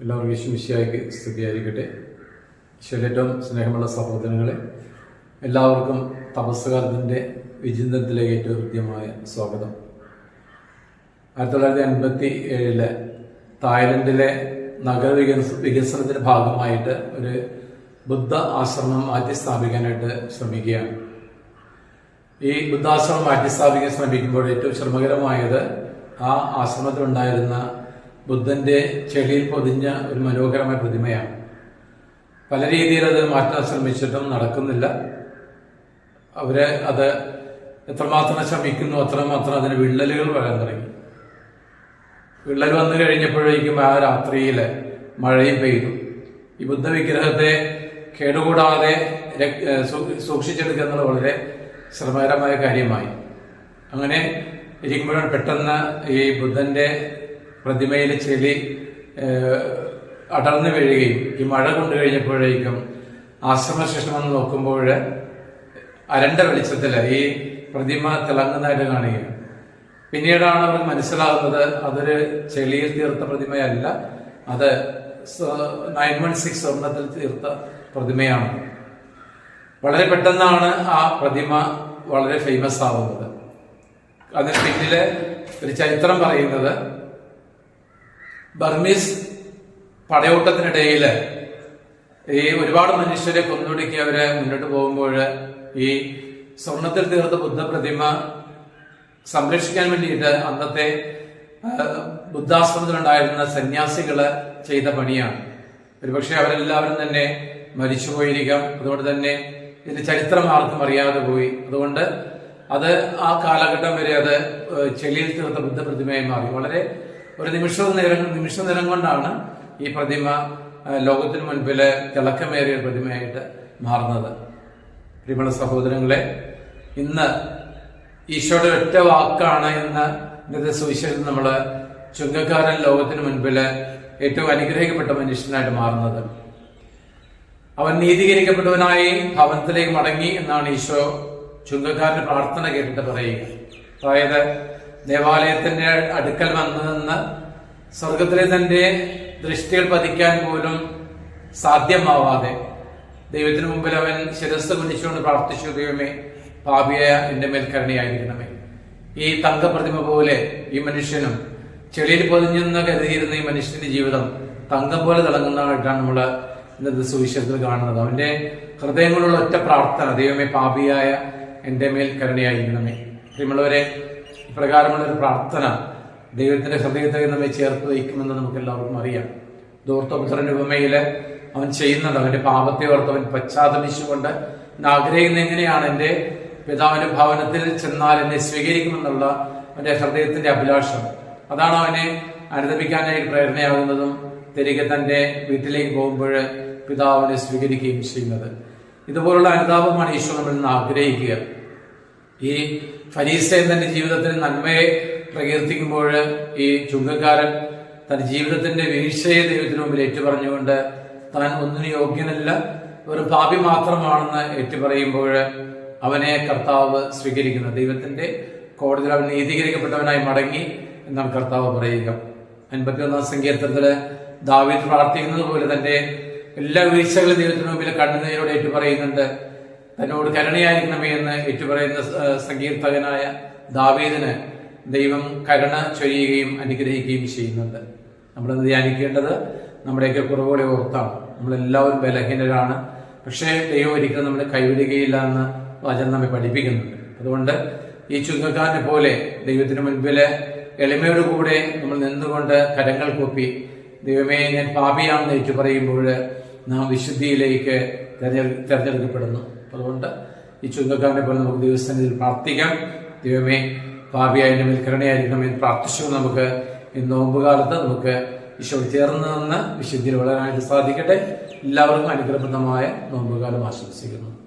എല്ലാവർക്കും യേശുമിശിയായിക്ക് സ്തുതിയായിരിക്കട്ടെ. ഈശ്വരേറ്റവും സ്നേഹമുള്ള സഹോദരങ്ങളെ എല്ലാവർക്കും തപസ്സുകാലത്തിന്റെ വിചിന്തനത്തിലേക്ക് ഏറ്റവും ഹൃദ്യമായ സ്വാഗതം. ആയിരത്തി തൊള്ളായിരത്തി അൻപത്തി ഏഴിൽ തായ്ലൻഡിലെ നഗര വികസ വികസനത്തിന്റെ ഭാഗമായിട്ട് ഒരു ബുദ്ധ ആശ്രമം മാറ്റി സ്ഥാപിക്കാനായിട്ട് ശ്രമിക്കുകയാണ്. ഈ ബുദ്ധാശ്രമം മാറ്റി സ്ഥാപിക്കാൻ ശ്രമിക്കുമ്പോൾ ഏറ്റവും ശ്രമകരമായത് ആ ആശ്രമത്തിലുണ്ടായിരുന്ന ബുദ്ധന്റെ ചെളിയിൽ പൊതിഞ്ഞ ഒരു മനോഹരമായ പ്രതിമയാണ്. പല രീതിയിൽ അത് മാറ്റാൻ ശ്രമിച്ചിട്ടും നടക്കുന്നില്ല. അവർ അത് എത്രമാത്രം ശ്രമിക്കുന്നു അത്രമാത്രം അതിന് വിള്ളലുകൾ വരാൻ തുടങ്ങി. വിള്ളൽ വന്നു കഴിഞ്ഞപ്പോഴേക്കും ആ രാത്രിയിൽ മഴയും പെയ്തു. ഈ ബുദ്ധ വിഗ്രഹത്തെ കേടുകൂടാതെ സൂക്ഷിച്ചെടുക്കുക എന്നുള്ളത് വളരെ ശ്രമകരമായ കാര്യമായി. അങ്ങനെ ഇരിക്കുമ്പോഴാണ് പെട്ടെന്ന് ഈ ബുദ്ധന്റെ പ്രതിമയിൽ ചെളി അടർന്നു വീഴുകയും ഈ മഴ കൊണ്ടു കഴിഞ്ഞപ്പോഴേക്കും ആശ്രമശേഷം വന്ന് നോക്കുമ്പോൾ അരണ്ട വെളിച്ചത്തിൽ ഈ പ്രതിമ തിളങ്ങുന്നതായിട്ട് കാണുകയാണ്. പിന്നീടാണ് അവർ മനസ്സിലാകുന്നത് അതൊരു ചെളിയിൽ തീർത്ത പ്രതിമയല്ല അത് നയൻ വൺ സിക്സ് സ്വർണത്തിൽ തീർത്ത പ്രതിമയാണ്. വളരെ പെട്ടെന്നാണ് ആ പ്രതിമ വളരെ ഫേമസ് ആവുന്നത്. അതിന് പിന്നിലെ ഒരു ചരിത്രം പറയുന്നത് ബർമീസ് പടയോട്ടത്തിനിടയിൽ ഈ ഒരുപാട് മനുഷ്യരെ കൊന്നൊടുക്കി അവരെ മുന്നോട്ട് പോകുമ്പോൾ ഈ സ്വർണത്തിൽ തീർത്ത ബുദ്ധപ്രതിമ സംരക്ഷിക്കാൻ വേണ്ടിയിട്ട് അന്നത്തെ ബുദ്ധാശ്രമത്തിലുണ്ടായിരുന്ന സന്യാസികൾ ചെയ്ത പണിയാണ്. ഒരുപക്ഷെ അവരെല്ലാവരും തന്നെ മരിച്ചുപോയിരിക്കാം. അതുകൊണ്ട് തന്നെ ഇതിന്റെ ചരിത്രം ആർക്കും അറിയാതെ പോയി. അതുകൊണ്ട് അത് ആ കാലഘട്ടം വരെ അത് ചെളിയിൽ തീർത്ത ബുദ്ധപ്രതിമയായി മാറി. വളരെ ഒരു നിമിഷ നേരം നിമിഷ നേരം കൊണ്ടാണ് ഈ പ്രതിമ ലോകത്തിന് മുൻപിലെ തിളക്കമേറിയ പ്രതിമയായിട്ട് മാറുന്നത്. പ്രിയമുള്ള സഹോദരങ്ങളെ ഇന്ന് ഈശോയുടെ ഒറ്റ വാക്കാണ് ഇന്ന് ഇന്നത്തെ സുവിശേഷം നമ്മൾ ചുങ്കക്കാരൻ ലോകത്തിന് മുൻപിൽ ഏറ്റവും അനുഗ്രഹിക്കപ്പെട്ട മനുഷ്യനായിട്ട് മാറുന്നത്. അവൻ നീതീകരിക്കപ്പെട്ടവനായി ഭവനത്തിലേക്ക് മടങ്ങി എന്നാണ് ഈശോ ചുങ്കക്കാരന്റെ പ്രാർത്ഥന കേട്ടിട്ട് പറയുക. അതായത് ദേവാലയത്തിന്റെ അടുക്കൽ വന്നു നിന്ന് സ്വർഗത്തിലെ തന്റെ ദൃഷ്ടികൾ പതിക്കാൻ പോലും സാധ്യമാവാതെ ദൈവത്തിന് മുമ്പിൽ അവൻ ശിരസ് കുനിച്ചുകൊണ്ട് പ്രാർത്ഥിച്ചു ദൈവമേ പാപിയായ എന്റെ മേൽ കരുണയായിരിക്കണമേ. ഈ തങ്കപ്രതിമ പോലെ ഈ മനുഷ്യനും ചെളിയിൽ പൊതിഞ്ഞെന്ന് കരുതിയിരുന്ന ഈ മനുഷ്യന്റെ ജീവിതം തങ്കം പോലെ തിളങ്ങുന്നതായിട്ടാണ് നമ്മൾ ഇന്നത്തെ സുവിശേഷത്തിൽ കാണുന്നത്. അവന്റെ ഹൃദയങ്ങളുള്ള ഒറ്റ പ്രാർത്ഥന ദൈവമേ പാപിയായ എന്റെ മേൽ കരുണയായിരിക്കണമേ. പ്രിയമുള്ളവരെ ഇപ്രകാരമുള്ള ഒരു പ്രാർത്ഥന ദൈവത്തിന്റെ ഹൃദയത്തെ നമ്മെ ചേർത്ത് വയ്ക്കുമെന്ന് നമുക്ക് എല്ലാവർക്കും അറിയാം ദൂർത്തപുത്രന്റെ ഉപമയിൽ അവൻ ചെയ്യുന്നുണ്ട്. അവന്റെ പാപത്തെ ഓർത്ത് അവൻ പശ്ചാത്തപിച്ചുകൊണ്ട് ഇന്ന് ആഗ്രഹിക്കുന്ന എങ്ങനെയാണ് എന്റെ പിതാവിന്റെ ഭവനത്തിൽ ചെന്നാൽ എന്നെ സ്വീകരിക്കുമെന്നുള്ള അവന്റെ ഹൃദയത്തിന്റെ അഭിലാഷം. അതാണ് അവനെ അനുദപിക്കാനായി പ്രേരണയാകുന്നതും തിരികെ തന്റെ വീട്ടിലേക്ക് പോകുമ്പോൾ പിതാവിനെ സ്വീകരിക്കുകയും ചെയ്യുന്നത്. ഇതുപോലുള്ള അനുതാപമാണ് ഈശോ നമ്മൾ ആഗ്രഹിക്കുക. ഈ ഫരീസയൻ തന്റെ ജീവിതത്തിൽ നന്മയെ പ്രകീർത്തിക്കുമ്പോൾ ഈ ചുങ്കക്കാരൻ തന്റെ ജീവിതത്തിന്റെ വീഴ്ചയെ ദൈവത്തിന് മുമ്പിൽ ഏറ്റുപറഞ്ഞുകൊണ്ട് താൻ ഒന്നിനു യോഗ്യനല്ല ഒരു പാപി മാത്രമാണെന്ന് ഏറ്റുപറയുമ്പോൾ അവനെ കർത്താവ് സ്വീകരിക്കുന്നു. ദൈവത്തിന്റെ കോടതിയിൽ അവൻ നീതീകരിക്കപ്പെട്ടവനായി മടങ്ങി എന്നാണ് കർത്താവ് പറയുക. അൻപത്തിയൊന്നാം സങ്കീർത്തനത്തിൽ ദാവീദ് പ്രാർത്ഥിക്കുന്നത് പോലെ തന്റെ എല്ലാ വീഴ്ചകളും ദൈവത്തിന് മുമ്പിൽ കണ്ണുനീരോട് ഏറ്റുപറയുന്നുണ്ട്. തന്നോട് കരുണയായിരിക്കണമേ എന്ന് ഏറ്റുപറയുന്ന സങ്കീർത്തകനായ ദാവീദിന് ദൈവം കരുണ ചൊരിയുകയും അനുഗ്രഹിക്കുകയും ചെയ്യുന്നുണ്ട്. നമ്മൾ ധ്യാനിക്കേണ്ടത് നമ്മുടെയൊക്കെ കുറവുകളെ ഓർത്താണ് നമ്മളെല്ലാവരും ബലഹീനരാണ്. പക്ഷേ ദൈവം ഒരിക്കലും നമ്മൾ കൈവിടുകയില്ല എന്ന് വചനം നമ്മെ പഠിപ്പിക്കുന്നുണ്ട്. അതുകൊണ്ട് ഈ ചുങ്കക്കാരനെ പോലെ ദൈവത്തിന് മുൻപിൽ എളിമയോടുകൂടെ നമ്മൾ നിന്നുകൊണ്ട് കരങ്ങൾ കൂപ്പി ദൈവമേ ഞാൻ പാപിയാണെന്ന് ഏറ്റു പറയുമ്പോൾ നാം വിശുദ്ധിയിലേക്ക് തെരഞ്ഞെ- തെരഞ്ഞെടുക്കപ്പെടുന്നു. അതുകൊണ്ട് ഈ ചുങ്കക്കാരനെ പോലെ നമുക്ക് ദിവസത്തിൽ പ്രാർത്ഥിക്കാം. ദൈവമേ ഭാവിയായിട്ട് മേൽ കരുണയായിരിക്കണമെന്ന് പ്രാർത്ഥിച്ചു നമുക്ക് ഈ നോമ്പുകാലത്ത് നമുക്ക് ഈശോ ചേർന്ന് നിന്ന് വിശുദ്ധിയിൽ വളരാനായിട്ട് സാധിക്കട്ടെ. എല്ലാവർക്കും അനുഗ്രഹപ്രദമായ നോമ്പുകാലം ആശംസിക്കുന്നു.